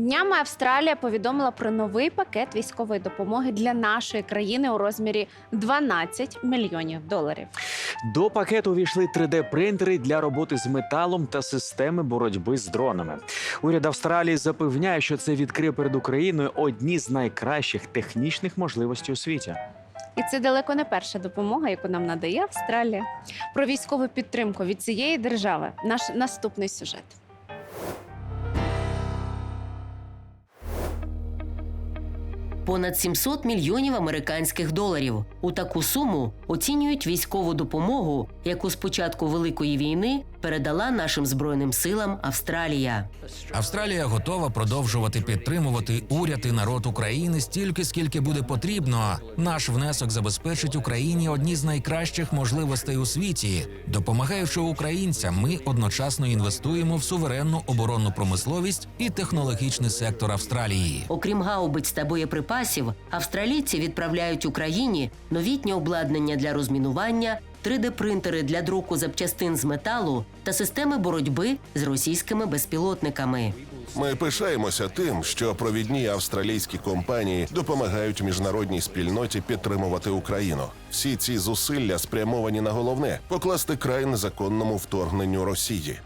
Днями Австралія повідомила про новий пакет військової допомоги для нашої країни у розмірі 12 мільйонів доларів. До пакету увійшли 3D-принтери для роботи з металом та системи боротьби з дронами. Уряд Австралії запевняє, що це відкриє перед Україною одні з найкращих технічних можливостей у світі. І це далеко не перша допомога, яку нам надає Австралія. Про військову підтримку від цієї держави наш наступний сюжет. Понад 700 мільйонів американських доларів. У таку суму оцінюють військову допомогу, яку з початку великої війни передала нашим збройним силам Австралія. Австралія готова продовжувати підтримувати уряд і народ України стільки, скільки буде потрібно. Наш внесок забезпечить Україні одні з найкращих можливостей у світі. Допомагаючи українцям, ми одночасно інвестуємо в суверенну оборонну промисловість і технологічний сектор Австралії. Окрім гаубиць та боєприпасів, австралійці відправляють Україні новітнє обладнання для розмінування, 3D-принтери для друку запчастин з металу та системи боротьби з російськими безпілотниками. Ми пишаємося тим, що провідні австралійські компанії допомагають міжнародній спільноті підтримувати Україну. Всі ці зусилля спрямовані на головне покласти край незаконному вторгненню Росії.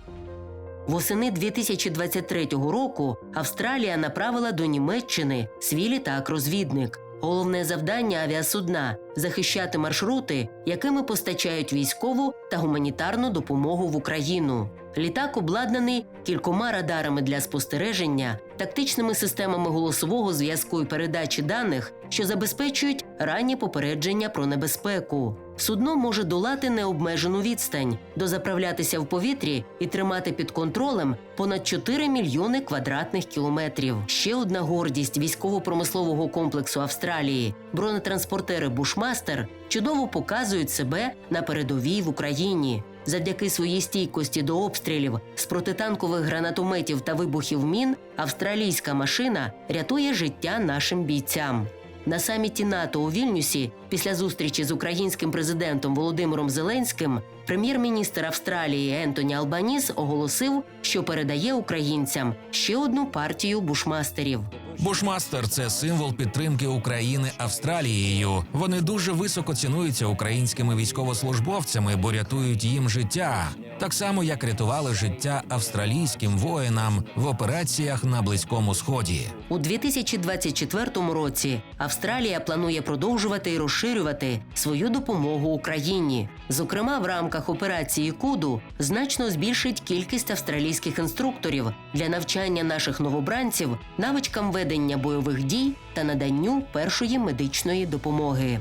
Восени 2023 року Австралія направила до Німеччини свій літак-розвідник. Головне завдання авіасудна захищати маршрути, якими постачають військову та гуманітарну допомогу в Україну. Літак обладнаний кількома радарами для спостереження, тактичними системами голосового зв'язку і передачі даних, що забезпечують раннє попередження про небезпеку. Судно може долати необмежену відстань, дозаправлятися в повітрі і тримати під контролем понад 4 мільйони квадратних кілометрів. Ще одна гордість військово-промислового комплексу Австралії бронетранспортери Бушмастер чудово показують себе на передовій в Україні. Завдяки своїй стійкості до обстрілів з протитанкових гранатометів та вибухів мін австралійська машина рятує життя нашим бійцям. На саміті НАТО у Вільнюсі після зустрічі з українським президентом Володимиром Зеленським прем'єр-міністр Австралії Ентоні Албаніс оголосив, що передає українцям ще одну партію бушмастерів. Бушмастер це символ підтримки України Австралією. Вони дуже високо цінуються українськими військовослужбовцями, бо рятують їм життя, так само як рятували життя австралійським воїнам в операціях на Близькому Сході. У 2024 році Австралія планує продовжувати і розширювати свою допомогу Україні. Зокрема, в рамках операції Куду значно збільшить кількість австралійських інструкторів для навчання наших новобранців навичкам ведення бойових дій та наданню першої медичної допомоги.